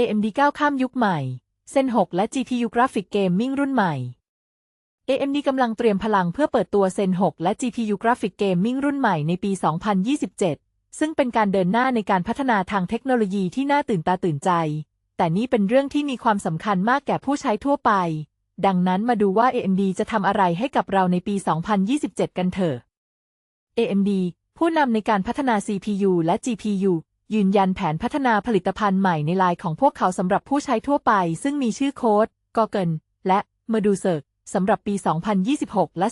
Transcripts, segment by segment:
AMD ก้าวข้ามยุคใหม่ Zen 6 และ GPU Graphic Gaming รุ่นใหม่ AMD กำลังเตรียมพลังเพื่อเปิดตัว Zen 6 และ GPU Graphic Gaming รุ่นใหม่ในปี 2027 ซึ่งเป็นการเดินหน้าในการพัฒนาทางเทคโนโลยีที่น่าตื่นตาตื่นใจ แต่นี่เป็นเรื่องที่มีความสำคัญมากแก่ผู้ใช้ทั่วไป ดังนั้นมาดูว่า AMD จะทำอะไรให้กับเราในปี 2027 กันเถอะ AMD ผู้นำในการพัฒนา CPU และ GPU ยืนยันแผนพัฒนาผลิตภัณฑ์ใหม่ในไลน์ของพวกเขาสำหรับผู้ใช้ทั่วไป ซึ่งมีชื่อโค้ด Goggle และ Medusa สำหรับปี 2026 และ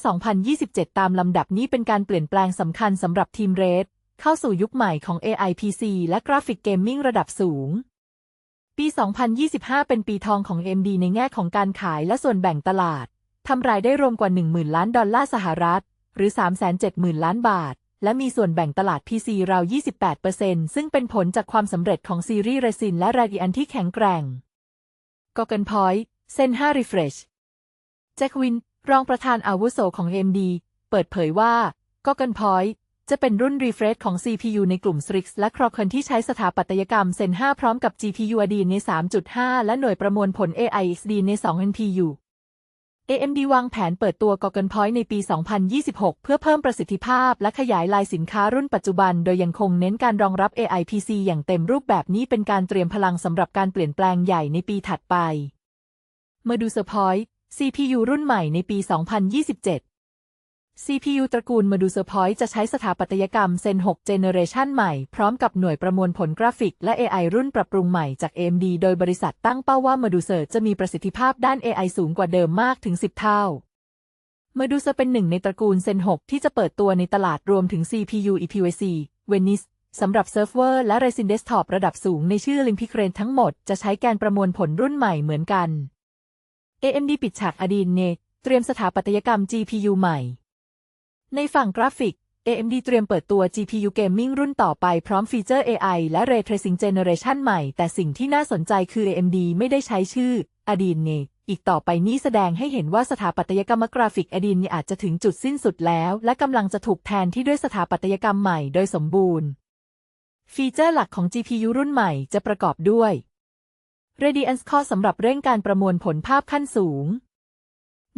2027 ตามลำดับนี้เป็นการเปลี่ยนแปลงสำคัญสำหรับทีมเรดเข้าสู่ยุคใหม่ของ AI PC และกราฟิกเกมมิ่งระดับสูง ปี 2025 เป็นปีทองของ AMD ในแง่ของการขายและส่วนแบ่งตลาด ทำรายได้รวมกว่า 10,000 ล้านดอลลาร์สหรัฐ หรือ 370,000 ล้านบาท และมีส่วนแบ่งตลาด PC ราว 28%ซึ่งเป็นผลจากความสำเร็จของซีรีส์เรซินและ r a d อันที่แข็งแกร่ง Goggle Point Zen 5 Refresh แจ็ควิน รองประธานอาวุโสของ AMD เปิดเผยว่า Goggle Point จะเป็นรุ่น Refresh ของ CPU ในกลุ่ม Strix และ Croken ที่ใช้สถาปัตยกรรม Zen 5 พร้อมกับ GPU Adreno 3.5 และหน่วยประมวลผล AI XD ใน 2 NPU AMD วางแผนเปิดตัว Goggle Point ในปี 2026 เพื่อเพิ่มประสิทธิภาพและขยายลายสินค้ารุ่นปัจจุบัน โดยยังคงเน้นการรองรับ AI PC อย่างเต็มรูปแบบนี้เป็นการเตรียมพลังสำหรับการเปลี่ยนแปลงใหญ่ในปีถัดไปมาดูเซอร์พอยต์ CPU รุ่นใหม่ในปี 2027 CPU ตระกูล Medusa Point จะใช้สถาปัตยกรรม Zen 6 Generation ใหม่ พร้อมกับหน่วยประมวลผลกราฟิกและ AI รุ่นปรับปรุงใหม่จาก AMD โดยบริษัทตั้งเป้าว่า Medusa จะมีประสิทธิภาพด้าน AI สูงกว่าเดิมมากถึง 10 เท่า Medusa เป็นหนึ่งในตระกูล Zen 6 ที่จะเปิดตัวในตลาดรวมถึง CPU EPYC Venice สำหรับเซิร์ฟเวอร์และ Resin Desktop ระดับสูงในชื่อ Olympic r a n ทั้งหมดจะใช้แกนประมวลผลรุ่นใหม่เหมือนกัน AMD ปิดฉาก Adreno เตรียมสถาปัตยกรรม GPU ใหม่ ในฝั่งกราฟิก AMD เตรียมเปิดตัว GPU Gaming รุ่นต่อไปพร้อมฟีเจอร์ AI และ Ray Tracing Generation ใหม่ แต่สิ่งที่น่าสนใจคือ AMD ไม่ได้ใช้ชื่อ Adreno อีกต่อไปนี้แสดงให้เห็นว่าสถาปัตยกรรมกราฟิก Adreno อาจจะถึงจุดสิ้นสุดแล้ว และกำลังจะถูกแทนที่ด้วยสถาปัตยกรรมใหม่โดยสมบูรณ์ ฟีเจอร์หลักของ GPU รุ่นใหม่จะประกอบด้วย Radiance Core สำหรับเร่งการประมวลผลภาพขั้นสูง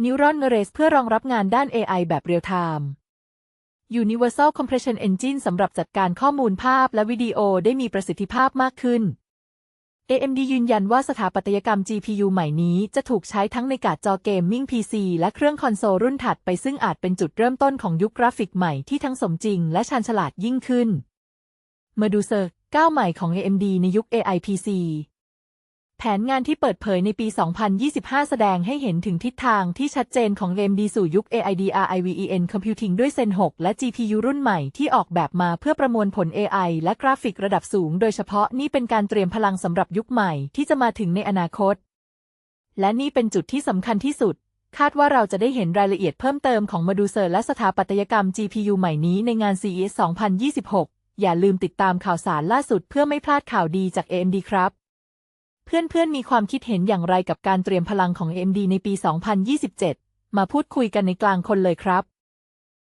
Neuron Arrays เพื่อรองรับงานด้าน AI แบบเรียลไทม์ Universal Compression Engine สำหรับจัดการข้อมูลภาพและวิดีโอได้มีประสิทธิภาพมากขึ้น AMD ยืนยันว่าสถาปัตยกรรม GPU ใหม่นี้จะถูกใช้ทั้งในการ์ดจอเกมมิ่ง PC และเครื่องคอนโซลรุ่นถัดไปซึ่งอาจเป็นจุดเริ่มต้นของยุคกราฟิกใหม่ที่ทั้งสมจริงและชาญฉลาดยิ่งขึ้น มาดูเซอร์ก้าวใหม่ของ AMD ในยุค AI PC ผนงานที่เปิดเผยในปี 2025 แสดงให้เห็นถึงทิศทางที่ชัดเจนของ AMD สู่ยุค AIDRIVEN Computing ด้วย Zen 6 และ GPU รุ่นใหม่ที่ออกแบบมาเพื่อประมวลผล AI และกราฟิกระดับสูง โดยเฉพาะนี่เป็นการเตรียมพลังสำหรับยุคใหม่ที่จะมาถึงในอนาคต และนี่เป็นจุดที่สำคัญที่สุด คาดว่าเราจะได้เห็นรายละเอียดเพิ่มเติมของมาดูเซอร์และสถาปัตยกรรม GPU ใหม่นี้ในงาน CES 2026 อย่าลืมติดตามข่าวสารล่าสุดเพื่อไม่พลาดข่าวดีจาก AMD ครับ เพื่อนๆ มีความคิดเห็นอย่างไรกับการเตรียมพลังของ AMD ในปี 2027 มาพูดคุยกันในกลางคนเลยครับ